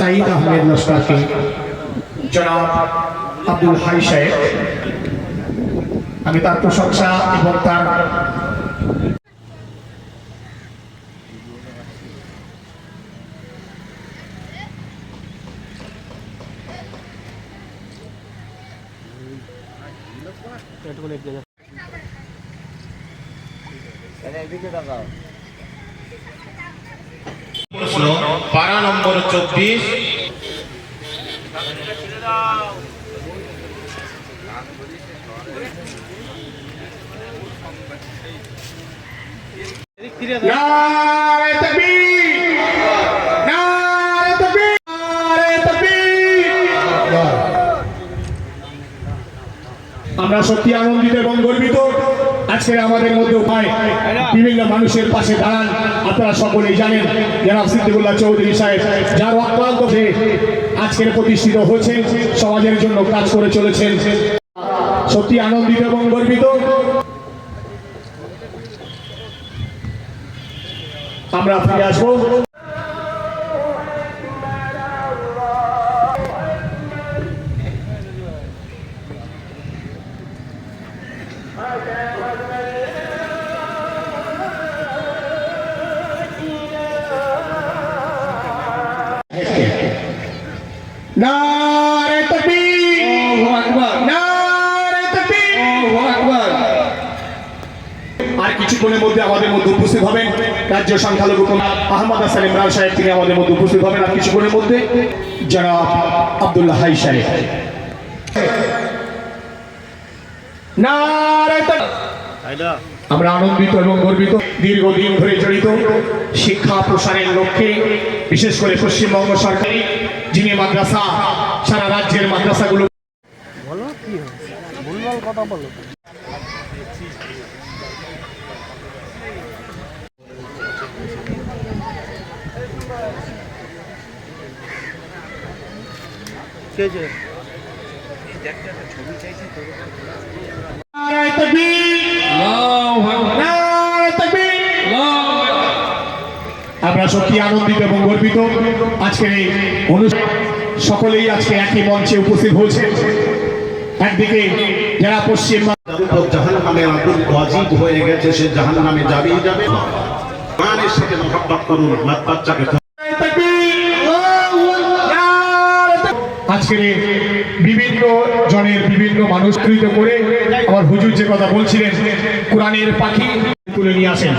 সাইদ আহমেদ লস্করকে জনাব আব্দুল হাই সাহেব আমি তার প্রশংসা এবং তার প্রশ্ন পারা নম্বর চব্বিশ। আমরা সত্যি আনন্দিত এবং গর্বিত। আজকে আমাদের মধ্যে উপায়, বিভিন্ন মানুষের পাশে দাঁড়ান। আপনারা সকলেই জানেন জনাব সিদ্দিকুল্লাহ চৌধুরী সাহেব যার অক্লান্ত হয়ে আজকের প্রতিষ্ঠিত হয়েছে সমাজের জন্য কাজ করে চলেছেন। সত্যি আনন্দিত এবং গর্বিত। আমরা ফিরে আসব। রাজ্য সংখ্যালঘু আহমদ হাসান ইমরান সাহেব, তিনি আমাদের মধ্যে উপস্থিত হবেন আর কিছুক্ষণের মধ্যে যারা আব্দুল্লাহ হাই সাহেব। আমরা আনন্দিত এবং গর্বিত, দীর্ঘদিন ধরে জড়িত শিক্ষা প্রসারের লক্ষ্যে, বিশেষ করে পশ্চিমবঙ্গ সরকারি, যিনি মাদ্রাসা, সারা রাজ্যের মাদ্রাসাগুলো বলো কি কথা বলো। কে যে! আমরা সত্যি আনন্দিত এবং গর্বিত? আজকের এই অনুষ্ঠান সকলেই আজকে একই মঞ্চে উপস্থিত হয়েছে। একদিকে যারা পশ্চিম জাহান নামে আব্দুল ওয়াজিব হয়ে গেছে সে জাহান নামে যাবেই যাবে। কোরআনের সাথে করুন বাচ্চাকে আজকের বিভিন্ন জনের বিভিন্ন মানুষ কৃত করে আমার হুজুর যে কথা বলছিলেন, কোরআনের পাখি তুলে নিয়ে আসেন।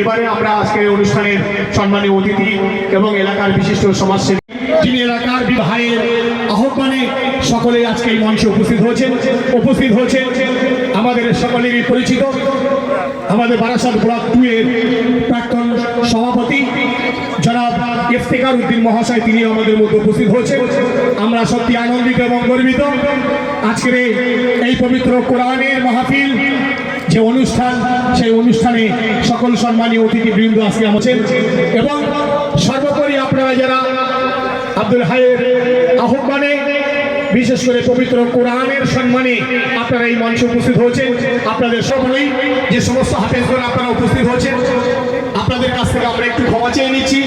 এবারে আমরা আজকের অনুষ্ঠানের সম্মানীয় অতিথি এবং এলাকার বিশিষ্ট সমাজসেবী, যিনি এলাকার ভাইয়ের আহ্বানে সকলে আজকে এই মঞ্চে উপস্থিত হয়েছেন। উপস্থিত হয়েছেন আমাদের সকলেরই পরিচিত আমাদের বারাসাত ব্লক টু এর প্রাক্তন সভাপতি জনাব ইফতেকার উদ্দিন মহাশয়, তিনি আমাদের মধ্যে উপস্থিত হয়েছেন। আমরা সত্যি আনন্দিত এবং গর্বিত। আজকের এই- পবিত্র কোরআনের মাহফিল, যে অনুষ্ঠান, সেই অনুষ্ঠানে সকল সম্মানীয় অতিথিবৃন্দ আজকে আছেন। এবং সর্বোপরি আপনারা যারা আব্দুল হায়ের আহ্বানে, বিশেষ করে পবিত্র কোরআনের সম্মানে আপনারা এই মঞ্চে উপস্থিত হয়েছেন। আপনাদের সকলেই যে সমস্ত হাফেজগণ আপনারা উপস্থিত হয়েছেন, আপনাদের কাছ থেকে আমরা একটু ক্ষমা চেয়ে নিচ্ছি।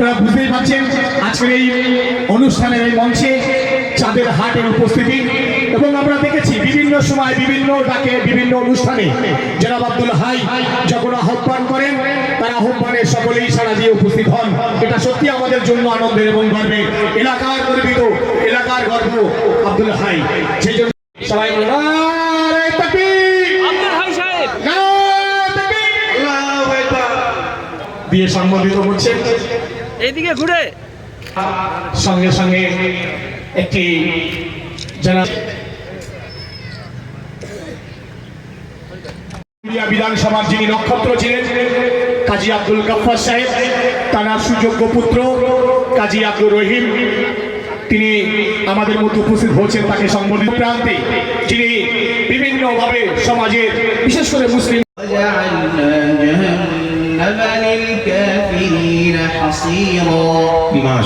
আপনারা বুঝতেই পারছেন আজকের এই অনুষ্ঠানের এই মঞ্চে চাঁদের হাটের উপস্থিতি। এবং আমরা দেখেছি বিভিন্ন সময় বিভিন্ন ডাকে বিভিন্ন অনুষ্ঠানে জনাব আব্দুল হাই যখন আহ্বান করেন তার আহ্বানে সকলেই সারা দিয়ে উপস্থিত হন। এটা সত্যি আমাদের জন্য আনন্দের এবং গর্বের এলাকার গর্বিত এলাকার গর্ব আব্দুল হাই। সেই জন্য সবাই! দিয়ে সম্বোধিত করছেন এইদিকে ঘুরে। সঙ্গে সঙ্গে একটি জানা বিধানসভার যিনি নক্ষত্র ছিলেন কাজী আব্দুল গফ্ফার সাহেব তার সুযোগ্য পুত্র কাজী আব্দুর রহিম তিনি আমাদের মধ্যে উপস্থিত হয়েছেন তাকে সংবর্ধিত প্রান্তে যিনি বিভিন্নভাবে সমাজের বিশেষ করে মুসলিম بصيرا ما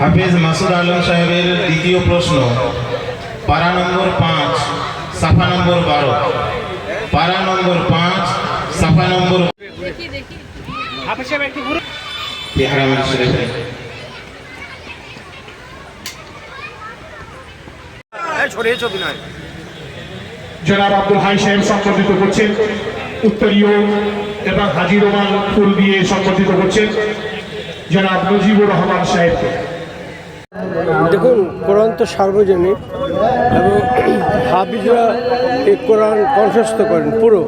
হাফিজ মাসুদ আলম সাহেবের দ্বিতীয় প্রশ্ন পারা নম্বর পাঁচ সাফা নম্বর বারো। পারা নম্বর পাঁচ সাফা নম্বর জনাব আব্দুল হাই সাহেব সম্বোধিত করছেন। উত্তরীয় এবং হাজি রোমান ফুল দিয়ে সম্বোধিত করছেন। জনাব মুজিবুর রহমান সাহেবকে। দেখুন কোরআন তো সার্বজনীন। এবং হাফিজরা এই কোরআন কণ্ঠস্থ করেন, পুরো।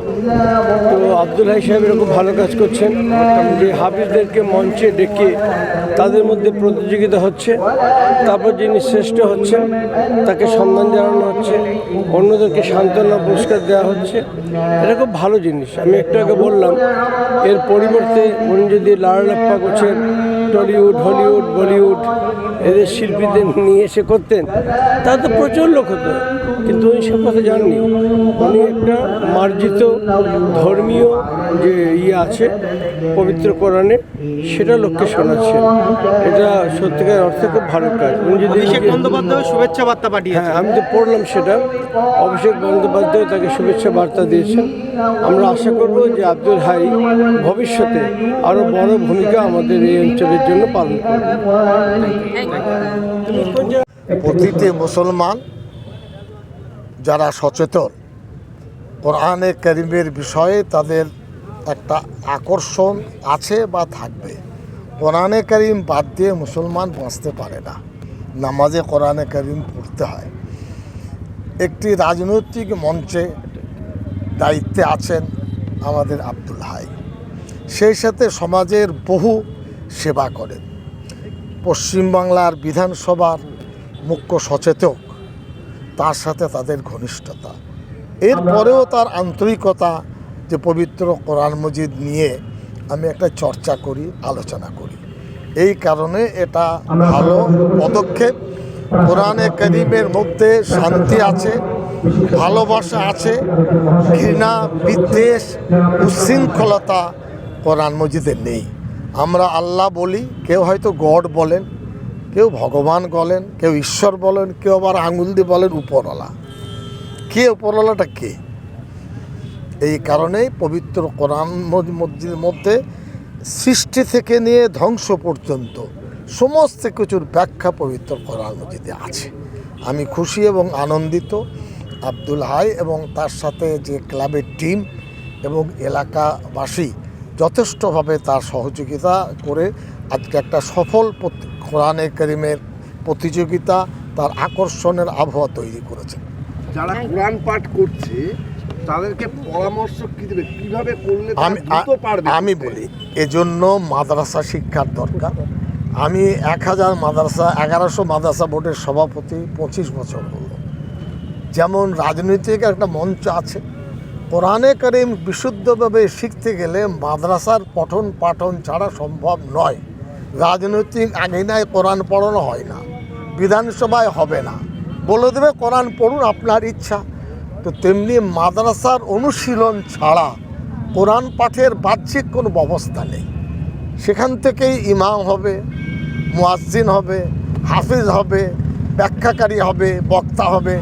তো আব্দুল হাই সাহেব এরকম ভালো কাজ করছেন। যে হাফিজদেরকে মঞ্চে ডেকে তাদের মধ্যে প্রতিযোগিতা হচ্ছে। তারপর যিনি শ্রেষ্ঠ হচ্ছেন, তাকে সম্মান জানানো হচ্ছে। অন্যদেরকে সান্ত্বনা পুরস্কার দেওয়া হচ্ছে। এটা খুব ভালো জিনিস। আমি একটু আগে বললাম, এর পরিবর্তে উনি যদি লাড়ালাপ্পা করছেন টলিউড হলিউড বলিউড এদের শিল্পীদের নিয়ে এসে করতেন তা তো প্রচুর লোক হতো কিন্তু উনি সে কথা জাননি। উনি একটা মার্জিত ধর্মীয় যে ইয়ে আছে পবিত্র কোরআনে সেটা লোককে শোনাচ্ছেন। এটা সত্যিকার অর্থে খুব ভালো কাজ। উনি যদি বন্দ্যোপাধ্যায় শুভেচ্ছা বার্তা পাঠিয়ে হ্যাঁ আমি তো পড়লাম সেটা। অভিষেক বন্দ্যোপাধ্যায় তাকে শুভেচ্ছা বার্তা দিয়েছেন। আমরা আশা করব যে আব্দুল হাই ভবিষ্যতে আরও বড় ভূমিকা আমাদের এই জন্য পালন প্রতিটি মুসলমান যারা সচেতন কোরআনে করিমের বিষয়ে তাদের একটা আকর্ষণ আছে বা থাকবে। কোরআনে করিম বাদ দিয়ে মুসলমান বাঁচতে পারে না। নামাজে কোরআনে করিম পড়তে হয়। একটি রাজনৈতিক মঞ্চে দায়িত্বে আছেন আমাদের আব্দুল হাই। সেই সাথে সমাজের বহু সেবা করেন। পশ্চিমবাংলার বিধানসভার মুখ্য সচেতক, তার সাথে তাদের ঘনিষ্ঠতা। এরপরেও তার আন্তরিকতা যে পবিত্র কোরআন মজিদ নিয়ে আমি একটা চর্চা করি, আলোচনা করি। এই কারণে এটা ভালো পদক্ষেপ। কোরআনে করিমের মধ্যে শান্তি আছে, ভালোবাসা আছে, ঘৃণা, বিদ্বেষ উচ্ছৃঙ্খলতা কোরআন মজিদে নেই। আমরা আল্লাহ বলি, কেউ হয়তো গড বলেন, কেউ ভগবান বলেন, কেউ ঈশ্বর বলেন, কেউ আবার আঙুল দিয়ে বলেন উপরওয়ালা। কে উপরওয়ালাটা কে? এই কারণেই পবিত্র কোরআন মসজিদের মধ্যে সৃষ্টি থেকে নিয়ে ধ্বংস পর্যন্ত সমস্ত কিছুর ব্যাখ্যা পবিত্র কোরআন মসজিদে আছে। আমি খুশি এবং আনন্দিত। আব্দুল হাই এবং তার সাথে যে ক্লাবের টিম এবং এলাকাবাসী যথেষ্টভাবে তার সহযোগিতা করে আজকে একটা সফল কোরআনে করিমের প্রতিযোগিতা তার আকর্ষণের আবহাওয়া তৈরি করেছেন যারা কোরআন পাঠ করছে তাদেরকে পরামর্শ কি দেবে? কীভাবে করলে আমি পারবে আমি বলি এজন্য মাদ্রাসা শিক্ষার দরকার। আমি এক হাজার মাদ্রাসা এগারোশো মাদ্রাসা বোর্ডের সভাপতি পঁচিশ বছর হলো। যেমন রাজনৈতিক একটা মঞ্চ আছে কোরআনে করিম বিশুদ্ধভাবে শিখতে গেলে মাদ্রাসার পঠন পাঠন ছাড়া সম্ভব নয়। রাজনৈতিক আঙিনায় কোরআন পড়ানো হয় না, বিধানসভায় হবে না। বলে দেবে, কোরআন পড়ুন, আপনার ইচ্ছা। তো তেমনি মাদ্রাসার অনুশীলন ছাড়া কোরআন পাঠের বাহ্যিক কোনো ব্যবস্থা নেই। সেখান থেকেই ইমাম হবে, মুয়াজ্জিন হবে, হাফিজ হবে, ব্যাখ্যাকারী হবে, বক্তা হবে।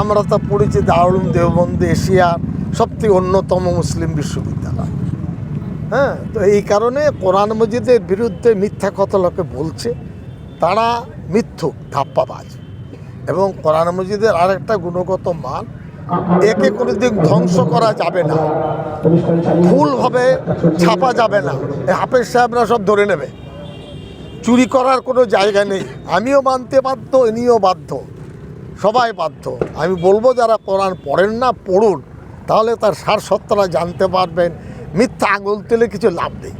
আমরা তো পড়েছি দারুল দেওবন্দি, এশিয়ার সবথেকে অন্যতম মুসলিম বিশ্ববিদ্যালয়। হ্যাঁ তো এই কারণে কোরআন মজিদের বিরুদ্ধে মিথ্যা কথা লোকে বলছে, তারা মিথ্যুক, ধাপ্পাবাজ। এবং কোরআন মজিদের আরেকটা গুণগত মান, একে কোনোদিন ধ্বংস করা যাবে না। ভুলভাবে ছাপা যাবে না। হাফেজ সাহেবরা সব ধরে নেবে। চুরি করার কোনো জায়গা নেই। আমিও মানতে বাধ্য, ইনিও বাধ্য। সবাই বাধ্য। আমি বলব, যারা কোরআন পড়েন না, পড়ুন। তাহলে তার সার সত্যরা জানতে পারবেন। মিথ্যা আঙুল তুলে কিছু লাভ নেই।